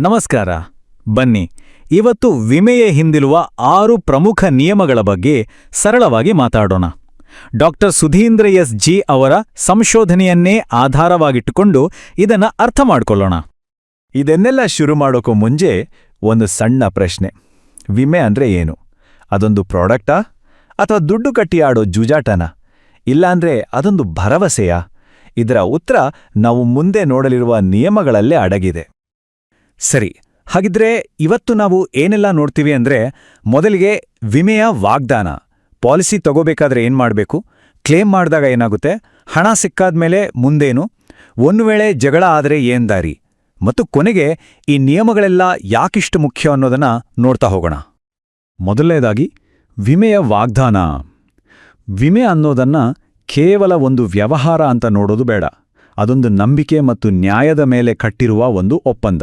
ನಮಸ್ಕಾರ. ಬನ್ನಿ. ಇವತ್ತು ವಿಮೆಯ ಹಿಂದಿರುವ ಆರು ಪ್ರಮುಖ ನಿಯಮಗಳ ಬಗ್ಗೆ ಸರಳವಾಗಿ ಮಾತಾಡೋಣ. Doctor Sudhindra S. ಜಿ. ಅವರ ಸಂಶೋಧನೆಯನ್ನೇ ಆಧಾರವಾಗಿಟ್ಟುಕೊಂಡು ಇದನ್ನ ಅರ್ಥ ಮಾಡ್ಕೊಳ್ಳೋಣ. ಇದನ್ನೆಲ್ಲ ಶುರು ಮಾಡೋಕ್ಕೂ ಮುಂಚೆ ಒಂದು ಸಣ್ಣ ಪ್ರಶ್ನೆ. ವಿಮೆ ಅಂದ್ರೆ ಏನು? ಅದೊಂದು ಪ್ರಾಡಕ್ಟಾ? ಅಥವಾ ದುಡ್ಡು ಕಟ್ಟಿ ಆಡೋ ಜೂಜಾಟನಾ? ಇಲ್ಲಾಂದ್ರೆ ಅದೊಂದು ಭರವಸೆಯಾ? ಇದರ ಉತ್ತರ ನಾವು ಮುಂದೆ ನೋಡಲಿರುವ ನಿಯಮಗಳಲ್ಲೇ ಅಡಗಿದೆ. ಸರಿ, ಹಾಗಿದ್ರೆ ಇವತ್ತು ನಾವು ಏನೆಲ್ಲ ನೋಡ್ತೀವಿ ಅಂದ್ರೆ ಮೊದಲಿಗೆ ವಿಮೆಯ ವಾಗ್ದಾನ. ಪಾಲಿಸಿ ತಗೋಬೇಕಾದ್ರೆ ಏನು ಮಾಡಬೇಕು? ಕ್ಲೇಮ್ ಮಾಡಿದಾಗ ಏನಾಗುತ್ತೆ? ಹಣ ಸಿಕ್ಕಾದ್ಮೇಲೆ ಮುಂದೇನು? ಒಂದು ವೇಳೆ ಜಗಳ ಆದರೆ ಏನ್ ದಾರಿ? ಮತ್ತು ಕೊನೆಗೆ ಈ ನಿಯಮಗಳೆಲ್ಲ ಯಾಕಿಷ್ಟು ಮುಖ್ಯ ಅನ್ನೋದನ್ನ ನೋಡ್ತಾ ಹೋಗೋಣ. ಮೊದಲನೇದಾಗಿ, ವಿಮೆಯ ವಾಗ್ದಾನ. ವಿಮೆ ಅನ್ನೋದನ್ನ ಕೇವಲ ಒಂದು ವ್ಯವಹಾರ ಅಂತ ನೋಡೋದು ಬೇಡ. ಅದೊಂದು ನಂಬಿಕೆ ಮತ್ತು ನ್ಯಾಯದ ಮೇಲೆ ಕಟ್ಟಿರುವ ಒಂದು ಒಪ್ಪಂದ.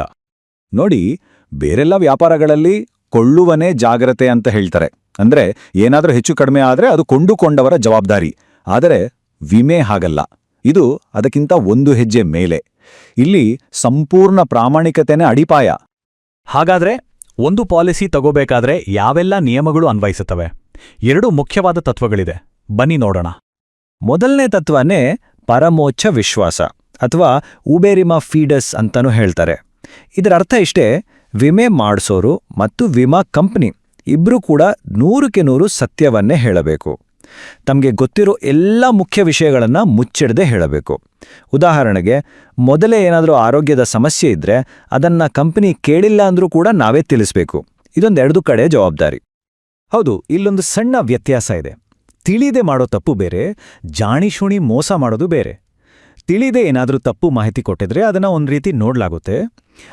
ನೋಡಿ, ಬೇರೆಲ್ಲ ವ್ಯಾಪಾರಗಳಲ್ಲಿ ಕೊಳ್ಳುವನೇ ಜಾಗ್ರತೆ ಅಂತ ಹೇಳ್ತಾರೆ. ಅಂದ್ರೆ ಏನಾದರೂ ಹೆಚ್ಚು ಕಡಿಮೆ ಆದ್ರೆ ಅದು ಕೊಂಡುಕೊಂಡವರ ಜವಾಬ್ದಾರಿ. ಆದರೆ ವಿಮೆ ಹಾಗಲ್ಲ. ಇದು ಅದಕ್ಕಿಂತ ಒಂದು ಹೆಜ್ಜೆ ಮೇಲೆ. ಇಲ್ಲಿ ಸಂಪೂರ್ಣ ಪ್ರಾಮಾಣಿಕತೆನೇ ಅಡಿಪಾಯ. ಹಾಗಾದ್ರೆ ಒಂದು ಪಾಲಿಸಿ ತಗೋಬೇಕಾದ್ರೆ ಯಾವೆಲ್ಲ ನಿಯಮಗಳು ಅನ್ವಯಿಸುತ್ತವೆ? ಎರಡು ಮುಖ್ಯವಾದ ತತ್ವಗಳಿದೆ. ಬನ್ನಿ ನೋಡೋಣ. ಮೊದಲನೇ ತತ್ವನೇ ಪರಮೋಚ್ಛ ವಿಶ್ವಾಸ, ಅಥವಾ ಉಬೇರಿಮಾ ಫೀಡಸ್ ಅಂತನೂ ಹೇಳ್ತಾರೆ. ಇದರ ಅರ್ಥ ಇಷ್ಟೇ, ವಿಮೆ ಮಾಡಿಸೋರು ಮತ್ತು ವಿಮಾ ಕಂಪನಿ ಇಬ್ಬರೂ ಕೂಡ ನೂರಕ್ಕೆ ನೂರು ಸತ್ಯವನ್ನೇ ಹೇಳಬೇಕು. ತಮಗೆ ಗೊತ್ತಿರೋ ಎಲ್ಲ ಮುಖ್ಯ ವಿಷಯಗಳನ್ನ ಮುಚ್ಚಿಡದೆ ಹೇಳಬೇಕು. ಉದಾಹರಣೆಗೆ, ಮೊದಲೇ ಏನಾದರೂ ಆರೋಗ್ಯದ ಸಮಸ್ಯೆ ಇದ್ದರೆ ಅದನ್ನ ಕಂಪನಿ ಕೇಳಿಲ್ಲ ಅಂದರೂ ಕೂಡ ನಾವೇ ತಿಳಿಸ್ಬೇಕು. ಇದೊಂದೆರಡು ಕಡೆ ಜವಾಬ್ದಾರಿ. ಹೌದು, ಇಲ್ಲೊಂದು ಸಣ್ಣ ವ್ಯತ್ಯಾಸ ಇದೆ. ತಿಳಿದೇ ಮಾಡೋ ತಪ್ಪು ಬೇರೆ ಜಾಣಿಶುಣಿ ಮೋಸ ಮಾಡೋದು ಬೇರೆ. ತಿಳಿದೇ ಏನಾದರೂ ತಪ್ಪು ಮಾಹಿತಿ ಕೊಟ್ಟಿದ್ರೆ ಅದನ್ನ ಒಂದು ರೀತಿ ನೋಡ್ಲಾಗುತ್ತೆ.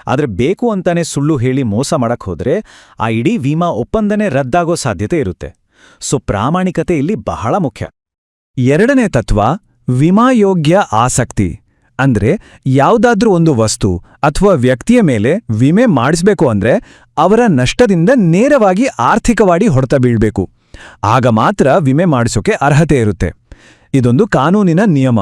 ಆದ್ರೆ ಬೇಕು ಅಂತಾನೆ ಸುಳ್ಳು ಹೇಳಿ ಮೋಸ ಮಾಡಕ್ಕೆ ಹೋದರೆ ಆ ಇಡೀ ವಿಮಾ ಒಪ್ಪಂದನೇ ರದ್ದಾಗೋ ಸಾಧ್ಯತೆ ಇರುತ್ತೆ. ಸೊ ಪ್ರಾಮಾಣಿಕತೆ ಇಲ್ಲಿ ಬಹಳ ಮುಖ್ಯ. ಎರಡನೇ ತತ್ವ, ವಿಮಾಯೋಗ್ಯ ಆಸಕ್ತಿ. ಅಂದ್ರೆ ಯಾವುದಾದ್ರೂ ಒಂದು ವಸ್ತು ಅಥವಾ ವ್ಯಕ್ತಿಯ ಮೇಲೆ ವಿಮೆ ಮಾಡಿಸ್ಬೇಕು ಅಂದ್ರೆ ಅವರ ನಷ್ಟದಿಂದ ನೇರವಾಗಿ ಆರ್ಥಿಕವಾಗಿ ಹೊಡೆತ ಬೀಳ್ಬೇಕು. ಆಗ ಮಾತ್ರ ವಿಮೆ ಮಾಡಿಸೋಕೆ ಅರ್ಹತೆ ಇರುತ್ತೆ. ಇದೊಂದು ಕಾನೂನಿನ ನಿಯಮ.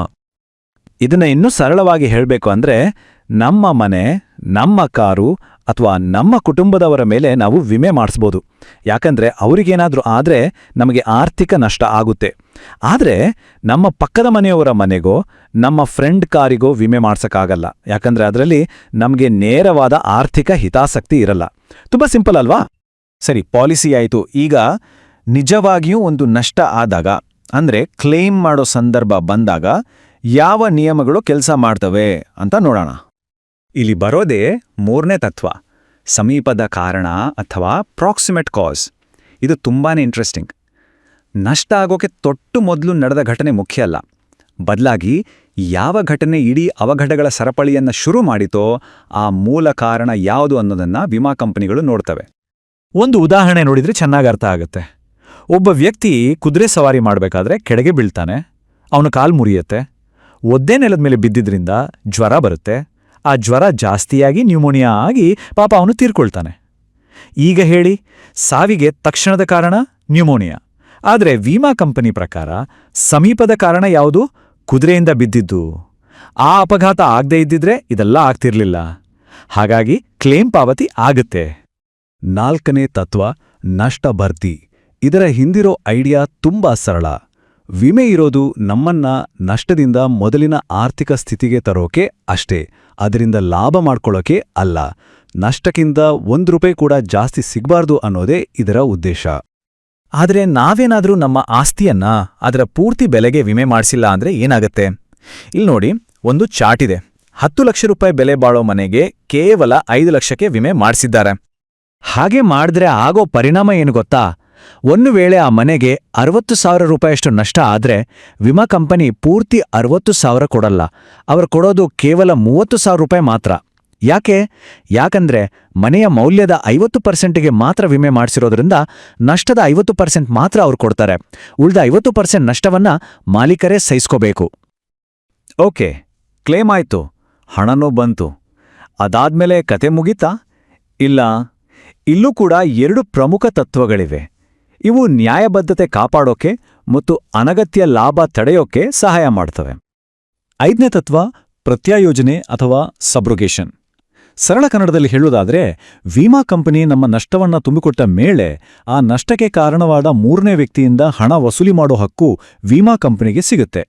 ಇದನ್ನ ಇನ್ನೂ ಸರಳವಾಗಿ ಹೇಳಬೇಕು ಅಂದ್ರೆ ನಮ್ಮ ಮನೆ ನಮ್ಮ ಕಾರು ಅಥವಾ ನಮ್ಮ ಕುಟುಂಬದವರ ಮೇಲೆ ನಾವು ವಿಮೆ ಮಾಡಿಸ್ಬೋದು. ಯಾಕಂದ್ರೆ ಅವರಿಗೇನಾದರೂ ಆದ್ರೆ ನಮಗೆ ಆರ್ಥಿಕ ನಷ್ಟ ಆಗುತ್ತೆ. ಆದ್ರೆ ನಮ್ಮ ಪಕ್ಕದ ಮನೆಯವರ ಮನೆಗೋ, ನಮ್ಮ ಫ್ರೆಂಡ್ ಕಾರಿಗೋ ವಿಮೆ ಮಾಡಿಸೋಕ್ಕಾಗಲ್ಲ. ಯಾಕಂದ್ರೆ ಅದರಲ್ಲಿ ನಮಗೆ ನೇರವಾದ ಆರ್ಥಿಕ ಹಿತಾಸಕ್ತಿ ಇರಲ್ಲ. ತುಂಬಾ ಸಿಂಪಲ್ ಅಲ್ವಾ? ಸರಿ, ಪಾಲಿಸಿ ಆಯಿತು. ಈಗ ನಿಜವಾಗಿಯೂ ಒಂದು ನಷ್ಟ ಆದಾಗ, ಅಂದ್ರೆ ಕ್ಲೇಮ್ ಮಾಡೋ ಸಂದರ್ಭ ಬಂದಾಗ, ಯಾವ ನಿಯಮಗಳು ಕೆಲಸ ಮಾಡ್ತವೆ ಅಂತ ನೋಡೋಣ. ಇಲ್ಲಿ ಬರೋದೇ ಮೂರನೇ ತತ್ವ, ಸಮೀಪದ ಕಾರಣ ಅಥವಾ ಪ್ರಾಕ್ಸಿಮೇಟ್ ಕಾಸ್ ಇದು ತುಂಬಾ ಇಂಟ್ರೆಸ್ಟಿಂಗ್ ನಷ್ಟ ಆಗೋಕೆ ತೊಟ್ಟು ಮೊದಲು ನಡೆದ ಘಟನೆ ಮುಖ್ಯ ಅಲ್ಲ. ಬದಲಾಗಿ ಯಾವ ಘಟನೆ ಇಡೀ ಅವಘಡಗಳ ಸರಪಳಿಯನ್ನು ಶುರು ಮಾಡಿತೋ ಆ ಮೂಲ ಕಾರಣ ಯಾವುದು ಅನ್ನೋದನ್ನ ವಿಮಾ ಕಂಪನಿಗಳು ನೋಡ್ತವೆ. ಒಂದು ಉದಾಹರಣೆ ನೋಡಿದ್ರೆ ಚೆನ್ನಾಗಿ ಅರ್ಥ ಆಗುತ್ತೆ. ಒಬ್ಬ ವ್ಯಕ್ತಿ ಕುದುರೆ ಸವಾರಿ ಮಾಡಬೇಕಾದ್ರೆ ಕೆಳಗೆ ಬೀಳ್ತಾನೆ, ಅವನ ಕಾಲು ಮುರಿಯುತ್ತೆ, ಒದ್ದೆ ನೆಲದ ಮೇಲೆ ಬಿದ್ದಿದ್ರಿಂದ ಜ್ವರ ಬರುತ್ತೆ ಆ ಜ್ವರ ಜಾಸ್ತಿಯಾಗಿ ನ್ಯೂಮೋನಿಯಾ ಆಗಿ ಪಾಪ ಅವನು ತೀರ್ಕೊಳ್ತಾನೆ. ಈಗ ಹೇಳಿ, ಸಾವಿಗೆ ತಕ್ಷಣದ ಕಾರಣ ನ್ಯೂಮೋನಿಯಾ. ಆದರೆ ವಿಮಾ ಕಂಪನಿ ಪ್ರಕಾರ ಸಮೀಪದ ಕಾರಣ ಯಾವುದು? ಕುದುರೆಯಿಂದ ಬಿದ್ದಿದ್ದು. ಆ ಅಪಘಾತ ಆಗದೇ ಇದ್ದಿದ್ರೆ ಇದೆಲ್ಲ ಆಗ್ತಿರ್ಲಿಲ್ಲ. ಹಾಗಾಗಿ ಕ್ಲೇಮ್ ಪಾವತಿ ಆಗುತ್ತೆ. ನಾಲ್ಕನೇ ತತ್ವ, ನಷ್ಟ ಭರ್ತಿ. ಇದರ ಹಿಂದಿರೋ ಐಡಿಯಾ ತುಂಬಾ ಸರಳ. ವಿಮೆ ಇರೋದು ನಮ್ಮನ್ನ ನಷ್ಟದಿಂದ ಮೊದಲಿನ ಆರ್ಥಿಕ ಸ್ಥಿತಿಗೆ ತರೋಕೆ ಅಷ್ಟೇ, ಅದರಿಂದ ಲಾಭ ಮಾಡ್ಕೊಳ್ಳೋಕೆ ಅಲ್ಲ. ನಷ್ಟಕ್ಕಿಂತ ಒಂದು ರೂಪಾಯಿ ಕೂಡ ಜಾಸ್ತಿ ಸಿಗಬಾರ್ದು ಅನ್ನೋದೇ ಇದರ ಉದ್ದೇಶ. ಆದ್ರೆ ನಾವೇನಾದರೂ ನಮ್ಮ ಆಸ್ತಿಯನ್ನ ಅದರ ಪೂರ್ತಿ ಬೆಲೆಗೆ ವಿಮೆ ಮಾಡಿಸಿಲ್ಲ ಅಂದ್ರೆ ಏನಾಗತ್ತೆ? ಇಲ್ಲಿ ನೋಡಿ, ಒಂದು ಚಾರ್ಟ್ ಇದೆ. ಹತ್ತು ಲಕ್ಷ ರೂಪಾಯಿ ಬೆಲೆ ಬಾಳೋ ಮನೆಗೆ ಕೇವಲ ಐದು ಲಕ್ಷಕ್ಕೆ ವಿಮೆ ಮಾಡಿಸಿದ್ದಾರೆ. ಹಾಗೆ ಮಾಡಿದ್ರೆ ಆಗೋ ಪರಿಣಾಮ ಏನು ಗೊತ್ತಾ? ಒಂದು ವೇಳೆ ಆ ಮನೆಗೆ ಅರವತ್ತು ಸಾವಿರ ರೂಪಾಯಿಯಷ್ಟು ನಷ್ಟ ಆದ್ರೆ ವಿಮಾ ಕಂಪನಿ ಪೂರ್ತಿ ಅರವತ್ತು ಸಾವಿರ ಕೊಡಲ್ಲ. ಅವರು ಕೊಡೋದು ಕೇವಲ ಮೂವತ್ತು ಸಾವಿರ ರೂಪಾಯಿ ಮಾತ್ರ. ಯಾಕೆ? ಯಾಕಂದ್ರೆ ಮನೆಯ ಮೌಲ್ಯದ ಐವತ್ತು ಪರ್ಸೆಂಟ್ಗೆ ಮಾತ್ರ ವಿಮೆ ಮಾಡಿಸಿರೋದ್ರಿಂದ ನಷ್ಟದ ಐವತ್ತು ಪರ್ಸೆಂಟ್ ಮಾತ್ರ ಅವ್ರು ಕೊಡ್ತಾರೆ. ಉಳಿದ ಐವತ್ತು ಪರ್ಸೆಂಟ್ ನಷ್ಟವನ್ನ ಮಾಲೀಕರೇ ಸಹಿಸ್ಕೋಬೇಕು. ಓಕೆ, ಕ್ಲೇಮ್ ಆಯ್ತು. ಹಣನೂ ಬಂತು. ಅದಾದ್ಮೇಲೆ ಕತೆ ಮುಗೀತಾ? ಇಲ್ಲ. ಇಲ್ಲೂ ಕೂಡ ಎರಡು ಪ್ರಮುಖ ತತ್ವಗಳಿವೆ. ಇವು ನ್ಯಾಯಬದ್ಧತೆ ಕಾಪಾಡೋಕೆ ಮತ್ತು ಅನಗತ್ಯ ಲಾಭ ತಡೆಯೋಕೆ ಸಹಾಯ ಮಾಡ್ತವೆ. ಐದನೇ ತತ್ವ, ಪ್ರತ್ಯಾಯೋಜನೆ ಅಥವಾ ಸಬ್ರುಗೇಷನ್. ಸರಳ ಕನ್ನಡದಲ್ಲಿ ಹೇಳೋದಾದ್ರೆ ವಿಮಾ ಕಂಪನಿ ನಮ್ಮ ನಷ್ಟವನ್ನ ತುಂಬಿಕೊಟ್ಟ ಮೇಳೆ ಆ ನಷ್ಟಕ್ಕೆ ಕಾರಣವಾದ ಮೂರನೇ ವ್ಯಕ್ತಿಯಿಂದ ಹಣ ವಸೂಲಿ ಮಾಡೋ ಹಕ್ಕು ವಿಮಾ ಕಂಪನಿಗೆ ಸಿಗುತ್ತೆ.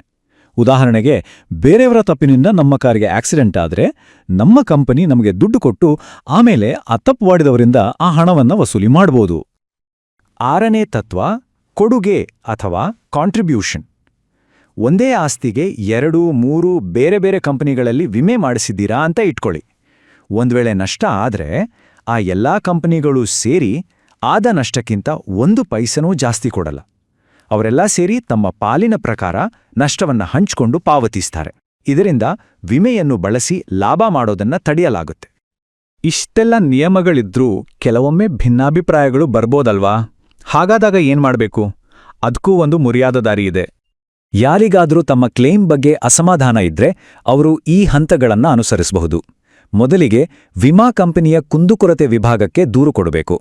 ಉದಾಹರಣೆಗೆ, ಬೇರೆಯವರ ತಪ್ಪಿನಿಂದ ನಮ್ಮ ಕಾರಿಗೆ ಆಕ್ಸಿಡೆಂಟ್ ಆದ್ರೆ ನಮ್ಮ ಕಂಪನಿ ನಮಗೆ ದುಡ್ಡು ಕೊಟ್ಟು ಆಮೇಲೆ ಆ ತಪ್ಪು ಮಾಡಿದವರಿಂದ ಆ ಹಣವನ್ನ ವಸೂಲಿ ಮಾಡಬಹುದು ಆರನೇ ತತ್ವ ಕೊಡುಗೆ ಅಥವಾ ಕಾಂಟ್ರಿಬ್ಯೂಷನ್ ಒಂದೇ ಆಸ್ತಿಗೆ ಎರಡು, ಮೂರು ಬೇರೆ ಬೇರೆ ಕಂಪನಿಗಳಲ್ಲಿ ವಿಮೆ ಮಾಡಿಸಿದ್ದೀರಾ ಅಂತ ಇಟ್ಕೊಳ್ಳಿ. ಒಂದ್ ವೇಳೆ ನಷ್ಟ ಆದ್ರೆ ಆ ಎಲ್ಲಾ ಕಂಪನಿಗಳು ಸೇರಿ ಆದ ನಷ್ಟಕ್ಕಿಂತ ಒಂದು ಪೈಸನೂ ಜಾಸ್ತಿ ಕೊಡಲ್ಲ. ಅವರೆಲ್ಲ ಸೇರಿ ತಮ್ಮ ಪಾಲಿನ ಪ್ರಕಾರ ನಷ್ಟವನ್ನ ಹಂಚ್ಕೊಂಡು ಪಾವತಿಸ್ತಾರೆ. ಇದರಿಂದ ವಿಮೆಯನ್ನು ಬಳಸಿ ಲಾಭ ಮಾಡೋದನ್ನ ತಡೆಯಲಾಗುತ್ತೆ. ಇಷ್ಟೆಲ್ಲ ನಿಯಮಗಳಿದ್ರೂ ಕೆಲವೊಮ್ಮೆ ಭಿನ್ನಾಭಿಪ್ರಾಯಗಳು ಬರ್ಬೋದಲ್ವಾ? ಹಾಗಾದಾಗ ಏನ್ ಮಾಡಬೇಕು? ಅದಕ್ಕೂ ಒಂದು ಮುರಿಯಾದ ದಾರಿ ಇದೆ. ಯಾರಿಗಾದರೂ ತಮ್ಮ ಕ್ಲೇಮ್ ಬಗ್ಗೆ ಅಸಮಾಧಾನ ಇದ್ರೆ ಅವರು ಈ ಹಂತಗಳನ್ನು ಅನುಸರಿಸಬಹುದು. ಮೊದಲಿಗೆ ವಿಮಾ ಕಂಪನಿಯ ಕುಂದುಕೊರತೆ ವಿಭಾಗಕ್ಕೆ ದೂರು ಕೊಡಬೇಕು.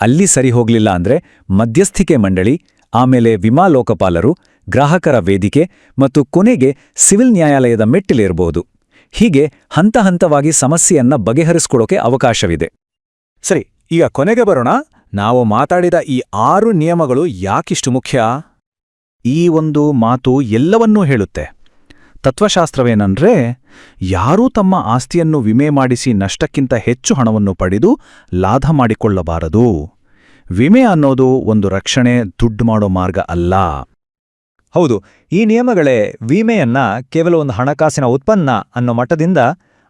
ಅಲ್ಲಿ ಸರಿ ಹೋಗ್ಲಿಲ್ಲ ಅಂದ್ರೆ ಮಧ್ಯಸ್ಥಿಕೆ ಮಂಡಳಿ, ಆಮೇಲೆ ವಿಮಾ ಲೋಕಪಾಲರು, ಗ್ರಾಹಕರ ವೇದಿಕೆ ಮತ್ತು ಕೊನೆಗೆ ಸಿವಿಲ್ ನ್ಯಾಯಾಲಯದ ಮೆಟ್ಟಿಲೇರಬಹುದು. ಹೀಗೆ ಹಂತ ಹಂತವಾಗಿ ಸಮಸ್ಯೆಯನ್ನ ಬಗೆಹರಿಸ್ಕೊಳ್ಳೋಕೆ ಅವಕಾಶವಿದೆ. ಸರಿ, ಈಗ ಕೊನೆಗೆ ಬರೋಣ. ನಾವು ಮಾತಾಡಿದ ಈ ಆರು ನಿಯಮಗಳು ಯಾಕಿಷ್ಟು ಮುಖ್ಯ? ಈ ಒಂದು ಮಾತು ಎಲ್ಲವನ್ನೂ ಹೇಳುತ್ತೆ. ತತ್ವಶಾಸ್ತ್ರವೇನಂದ್ರೆ, ಯಾರೂ ತಮ್ಮ ಆಸ್ತಿಯನ್ನು ವಿಮೆ ಮಾಡಿಸಿ ನಷ್ಟಕ್ಕಿಂತ ಹೆಚ್ಚು ಹಣವನ್ನು ಪಡೆದು ಲಾಭ ಮಾಡಿಕೊಳ್ಳಬಾರದು. ವಿಮೆ ಅನ್ನೋದು ಒಂದು ರಕ್ಷಣೆ, ದುಡ್ಡು ಮಾಡೋ ಮಾರ್ಗ ಅಲ್ಲ. ಹೌದು, ಈ ನಿಯಮಗಳೇ ವಿಮೆಯನ್ನ ಕೇವಲ ಒಂದು ಹಣಕಾಸಿನ ಉತ್ಪನ್ನ ಅನ್ನೋ ಮಟ್ಟದಿಂದ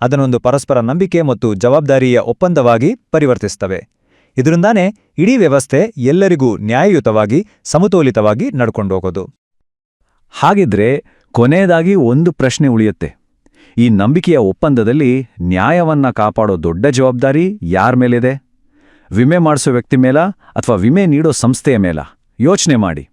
ಅದನ್ನೊಂದು ಪರಸ್ಪರ ನಂಬಿಕೆ ಮತ್ತು ಜವಾಬ್ದಾರಿಯ ಒಪ್ಪಂದವಾಗಿ ಪರಿವರ್ತಿಸ್ತವೆ. ಇದರಿಂದಾನೇ ಇಡೀ ವ್ಯವಸ್ಥೆ ಎಲ್ಲರಿಗೂ ನ್ಯಾಯಯುತವಾಗಿ, ಸಮತೋಲಿತವಾಗಿ ನಡ್ಕೊಂಡೋಗೋದು ಹಾಗಿದ್ರೆ ಕೊನೆಯದಾಗಿ ಒಂದು ಪ್ರಶ್ನೆ ಉಳಿಯುತ್ತೆ. ಈ ನಂಬಿಕೆಯ ಒಪ್ಪಂದದಲ್ಲಿ ನ್ಯಾಯವನ್ನ ಕಾಪಾಡೋ ದೊಡ್ಡ ಜವಾಬ್ದಾರಿ ಯಾರ ಮೇಲಿದೆ? ವಿಮೆ ಮಾಡಿಸೋ ವ್ಯಕ್ತಿ ಮೇಲ ಅಥವಾ ವಿಮೆ ನೀಡೋ ಸಂಸ್ಥೆಯ ಮೇಲ? ಯೋಚನೆ ಮಾಡಿ.